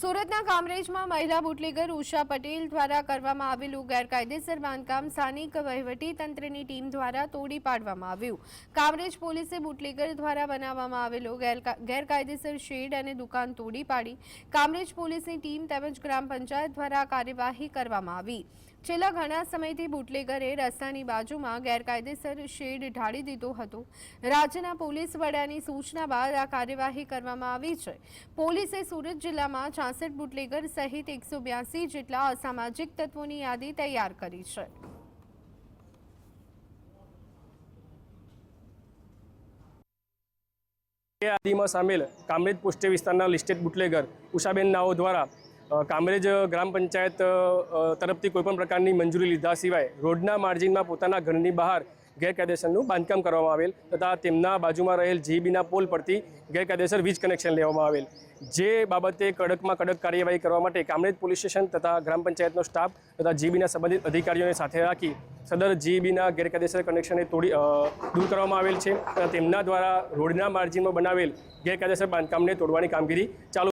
સુરતના કામરેજમાં મહિલા બુટલેગર ઉષા પટેલ દ્વારા કરવામાં આવેલું ગેરકાયદેસર બાંધકામ સ્થાનિક તંત્રની ટીમ દ્વારા તોડી પાડવામાં આવ્યું. કામરેજ પોલીસે બુટલેગર દ્વારા બનાવવામાં આવેલો ગેરકા- ગેરકાયદેસર શેડ અને દુકાન તોડી પાડી. કામરેજ પોલીસની ટીમ તેમજ ગ્રામ પંચાયત દ્વારા કાર્યવાહી કરવામાં આવી. છેલ્લા ઘણા સમયથી બુટલેગરે રસ્તાની બાજુમાં ગેરકાયદેસર શેડ ઢાળી દીધો હતો. રાજ્યના પોલીસ વડાની સૂચના બાદ આ કાર્યવાહી કરવામાં આવી છે. પોલીસે સુરત જિલ્લામાં છાસઠ બુટલેગર સહિત એકસો જેટલા અસામાજિક તત્વોની યાદી તૈયાર કરી છે. યાદીમાં સામેલ કામરેજ પોસ્ટે વિસ્તારના લિસ્ટેડ બુટલેગર ઉષાબેન નાઓ દ્વારા કામરેજ ગ્રામ પંચાયત તરફથી કોઈપણ પ્રકારની મંજૂરી લીધા સિવાય રોડના માર્જિનમાં પોતાના ઘરની બહાર ગેરકાયદેસરનું બાંધકામ કરવામાં આવેલ તથા તેમના બાજુમાં રહેલ જીબીના પોલ પરથી ગેરકાયદેસર વીજ કનેક્શન લેવામાં આવેલ. જે બાબતે કડકમાં કડક કાર્યવાહી કરવા માટે કામરેજ પોલીસ સ્ટેશન તથા ગ્રામ પંચાયતનો સ્ટાફ તથા જીબીના સંબંધિત અધિકારીઓને સાથે રાખી સદર જીબીના ગેરકાયદેસર કનેક્શનને તોડી દૂર કરવામાં આવેલ છે. તેમના દ્વારા રોડના માર્જિનમાં બનાવેલ ગેરકાયદેસર બાંધકામને તોડવાની કામગીરી ચાલુ